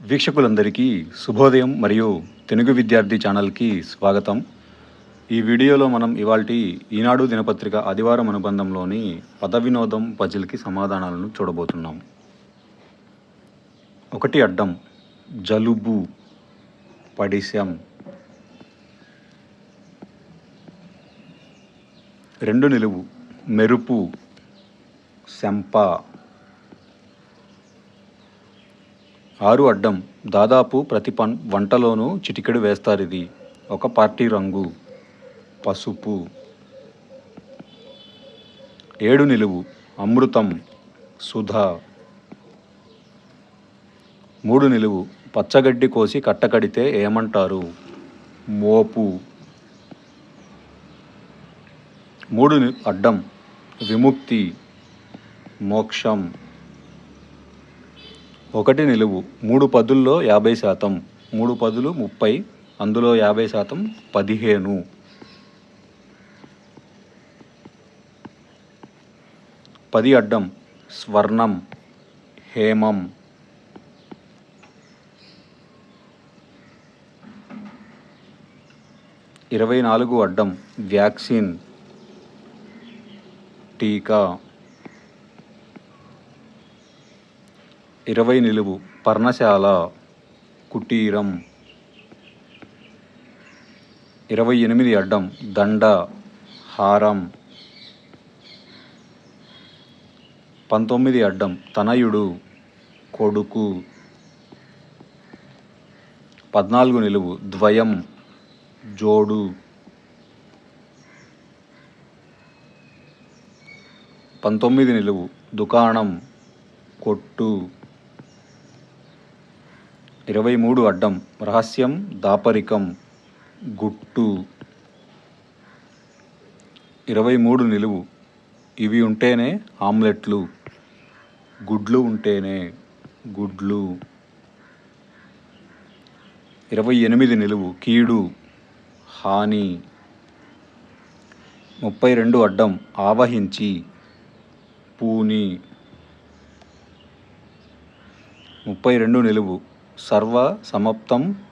వీక్షకులందరికీ శుభోదయం మరియు తెలుగు విద్యార్థి ఛానల్కి స్వాగతం. ఈ వీడియోలో మనం ఇవాల్టి ఈనాడు దినపత్రిక ఆదివారం అనుబంధంలోని పద వినోదం పజిల్కి సమాధానాలను చూడబోతున్నాం. ఒకటి అడ్డం జలుబు పడిశం. రెండు నిలువు మెరుపు శంప. ఆరు అడ్డం దాదాపు ప్రతి పన్ వంటలోనూ చిటికెడు వేస్తారు ఇది ఒక పార్టీ రంగు. పసుపు. ఏడు నిలువు. అమృతం. సుధ. మూడు నిలువు. పచ్చగడ్డి కోసి కట్టకడితే ఏమంటారు? మోపు. మూడు ని- అడ్డం. విముక్తి. మోక్షం. ఒకటి నిలువు మూడు పదుల్లో యాభై శాతం మూడు పదులు ముప్పై అందులో యాభై శాతం పదిహేను. పది అడ్డం స్వర్ణం హేమం. ఇరవై నాలుగు అడ్డం వ్యాక్సిన్ టీకా. ఇరవై నిలువు పర్ణశాల కుటీరం. ఇరవై ఎనిమిది అడ్డం దండ హారం. పంతొమ్మిది అడ్డం తనయుడు కొడుకు. పద్నాలుగు నిలువు ద్వయం జోడు. పంతొమ్మిది నిలువు దుకాణం కొట్టు. ఇరవై మూడు అడ్డం. రహస్యం దాపరికం. గుట్టు. ఇరవై మూడు నిలువు. ఇవి ఉంటేనే ఆమ్లెట్లు. గుడ్లు ఉంటేనే గుడ్లు. ఇరవై ఎనిమిది నిలువు. కీడు. హాని. ముప్పై రెండు అడ్డం. ఆవహించి. పూని. ముప్పై రెండు నిలువు. సర్వ సమాప్తం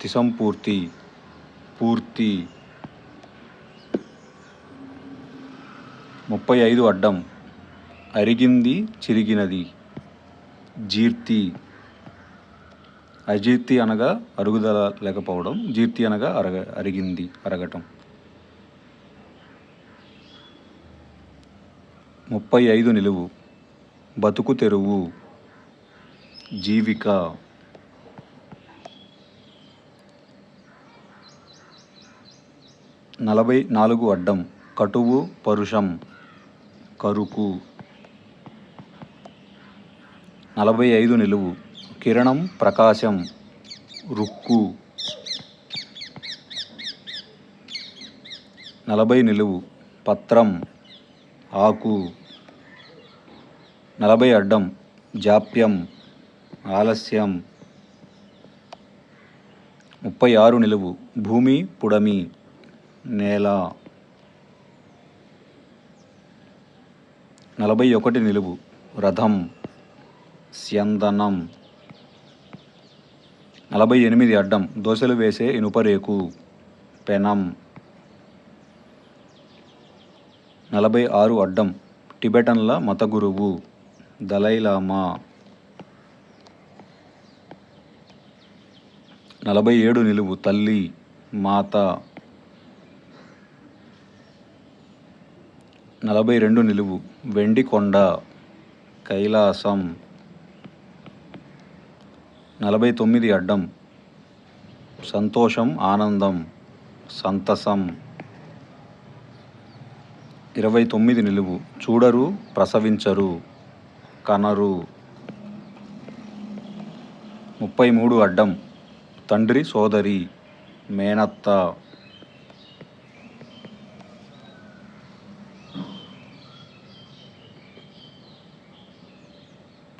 తిసంపూర్తి పూర్తి. ముప్పై ఐదు అడ్డం. అరిగింది చిరిగినది. జీర్తి. అజీర్తి అనగా అరుగుదల లేకపోవడం జీర్తి అనగా అరగ అరిగింది అరగటం. ముప్పై ఐదు నిలువు. బతుకు తెరువు. జీవిక. నలభై నాలుగు అడ్డం కటువు పరుషం కరుకు. నలభై ఐదు నిలువు కిరణం ప్రకాశం రుక్కు. నలభై నిలువు పత్రం ఆకు. నలభై అడ్డం జాప్యం ఆలస్యం. ముప్పై ఆరు నిలువు. భూమి పుడమి నేల. నలభై ఒకటి నిలువు. రథం స్యందనం. నలభై ఎనిమిది అడ్డం. దోశలు వేసే ఇనుపరేకు. పెనం. నలభై ఆరు అడ్డం. టిబెటన్ల మత గురువు దలైలామా. నలభై ఏడు నిలువు తల్లి మాత. నలభై రెండు నిలువు వెండికొండ కైలాసం. నలభై తొమ్మిది అడ్డం సంతోషం ఆనందం సంతసం. ఇరవై తొమ్మిది నిలువు చూడరు ప్రసవించరు కనరు. ముప్పై మూడు అడ్డం తండ్రి సోదరి మేనత్త.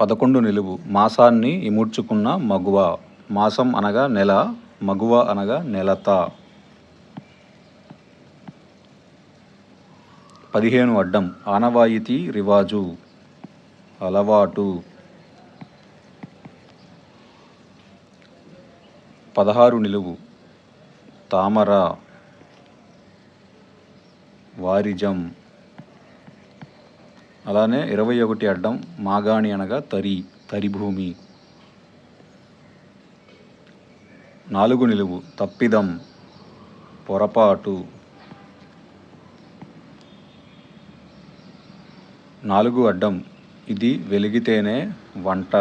పదకొండు నిలువు. మాసాన్ని ఇముడ్చుకున్న మగువ. మాసం అనగా నెల మగువ అనగా నెలత. పదిహేను అడ్డం. ఆనవాయితీ రివాజు. అలవాటు. పదహారు నిలువు. తామర వారిజం. అలానే ఇరవై ఒకటి అడ్డం మాగాణి అనగా తరి తరి భూమి నాలుగు నిలువు. తప్పిదం పొరపాటు. నాలుగు అడ్డం. ఇది వెలిగితేనే వంట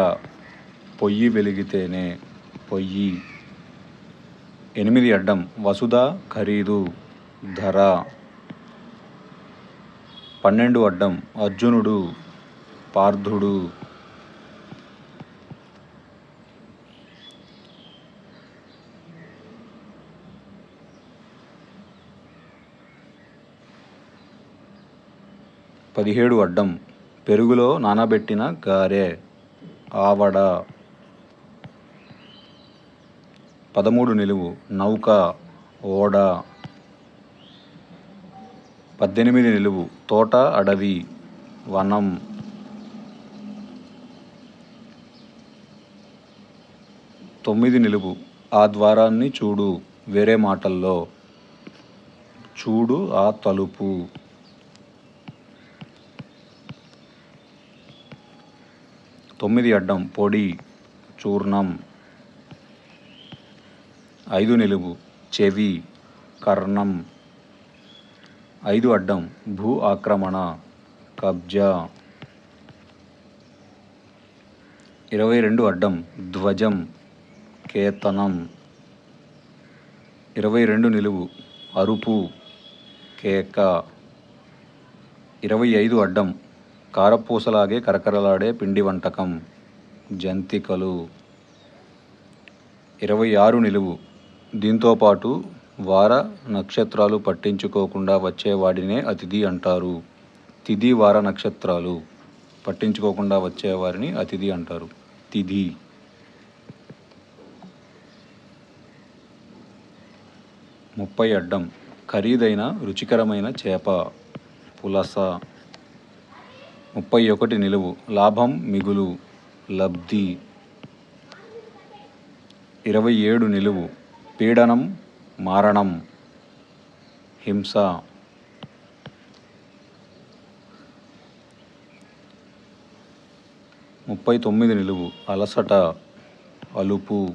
పొయ్యి వెలిగితేనే పొయ్యి. ఎనిమిది అడ్డం. వసుధ ఖరీదు ధర. పన్నెండు అడ్డం. అర్జునుడు పార్థుడు. పదిహేడు అడ్డం. పెరుగులో నానబెట్టిన గారె. ఆవడ. పదమూడు నిలువు నౌక ఓడ. పద్దెనిమిది నిలువు తోట అడవి వనం. తొమ్మిది నిలువు ఆ ద్వారాన్ని చూడు వేరే మాటల్లో. చూడు ఆ తలుపు. తొమ్మిది అడ్డం పొడి చూర్ణం. ఐదు నిలువు చెవి కర్ణం ఐదు అడ్డం భూ ఆక్రమణ కబ్జా. ఇరవై రెండు అడ్డం ధ్వజం కేతనం. ఇరవై రెండు నిలువు అరుపు కేక. ఇరవై ఐదు అడ్డం కారపూసలాగే కరకరలాడే పిండి వంటకం జంతికలు. ఇరవై ఆరు నిలువు దీంతోపాటు వార నక్షత్రాలు పట్టించుకోకుండా వచ్చేవాడినే అతిథి అంటారు. తిథి వార నక్షత్రాలు పట్టించుకోకుండా వచ్చేవారిని అతిథి అంటారు. తిథి ముప్పై అడ్డం. ఖరీదైన రుచికరమైన చేప. పులస. ముప్పై ఒకటి నిలువు. లాభం మిగులు. లబ్ధి. ఇరవై ఏడు నిలువు. పీడనం మారణం హింస. ముప్పై తొమ్మిది నిలువు అలసట అలుపు.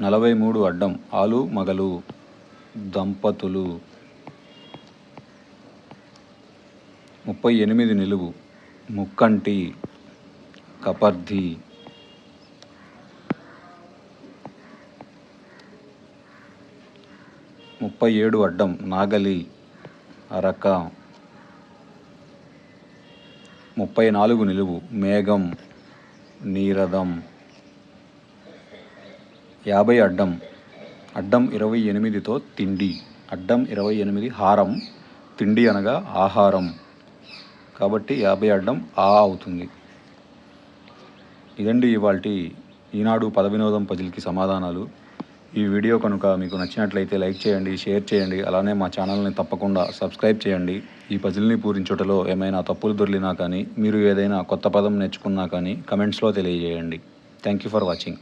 నలభై మూడు అడ్డం ఆలు మగలు దంపతులు. ముప్పై ఎనిమిది నిలువు ముక్కంటి కపర్ధి. ముప్పై ఏడు అడ్డం నాగలి అరక. ముప్పై నాలుగు నిలువు మేఘం నీరదం. యాభై అడ్డం అడ్డం ఇరవై ఎనిమిదితో తిండి అడ్డం ఇరవై ఎనిమిది హారం తిండి అనగా ఆహారం. కాబట్టి యాభై అడ్డం ఆ అవుతుంది. ఇదండి ఇవాళ ఈనాడు పద వినోదం పజిల్కి సమాధానాలు. ఈ వీడియో కనుక మీకు నచ్చినట్లయితే లైక్ చేయండి షేర్ చేయండి అలానే మా ఛానల్ని తప్పకుండా సబ్స్క్రైబ్ చేయండి. ఈ పజిల్ని పూరించుటలో ఏమైనా తప్పులు దొరికినా కానీ మీరు ఏదైనా కొత్త పదం నేర్చుకున్నా కానీ కమెంట్స్లో తెలియజేయండి. Thank you for watching